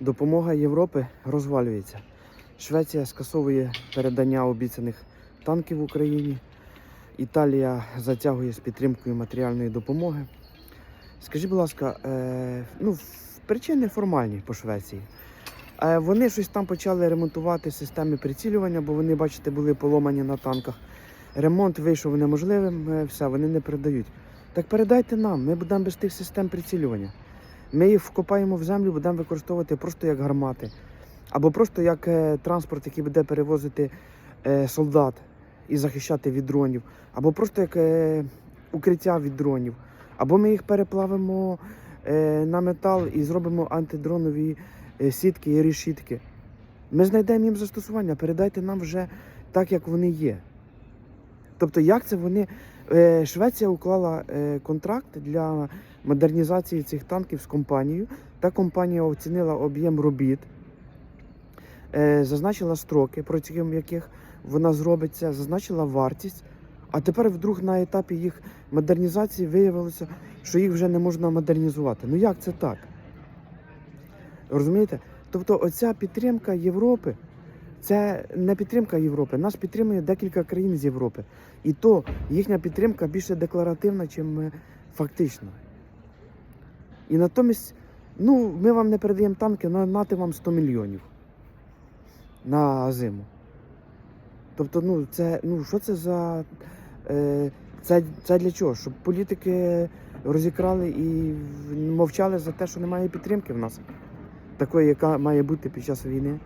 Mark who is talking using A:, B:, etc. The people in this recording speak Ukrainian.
A: Допомога Європи розвалюється. Швеція скасовує передання обіцяних танків Україні. Італія затягує з підтримкою матеріальної допомоги. Скажіть, будь ласка, е, ну, причини формальні по Швеції. Е, вони щось там почали ремонтувати системи прицілювання, бо вони, бачите, були поломані на танках. Ремонт вийшов неможливим, е, все, вони не передають. Так передайте нам, ми будемо без тих систем прицілювання. Ми їх вкопаємо в землю, будемо використовувати просто як гармати. Або просто як е, транспорт, який буде перевозити е, солдат і захищати від дронів, або просто як е, укриття від дронів. Або ми їх переплавимо на метал і зробимо антидронові сітки і решітки. Ми знайдемо їм застосування, передайте нам вже так, як вони є. Тобто, як це вони. Е, Швеція уклала е, контракт для модернізації цих танків з компанією. Та компанія оцінила об'єм робіт, е, зазначила строки, протягом яких вона зробиться, зазначила вартість. А тепер вдруг на етапі їх модернізації виявилося, що їх вже не можна модернізувати. Ну як це так? Розумієте? Тобто, оця підтримка Європи, це не підтримка Європи. Нас підтримує декілька країн з Європи. І то їхня підтримка більше декларативна, ніж фактична. І натомість, ну, ми вам не передаємо танки, але нати вам 100 мільйонів на зиму. Тобто, ну, це, ну, що це за. Е, це, це для чого? Щоб політики розікрали і мовчали за те, що немає підтримки в нас, такої, яка має бути під час війни.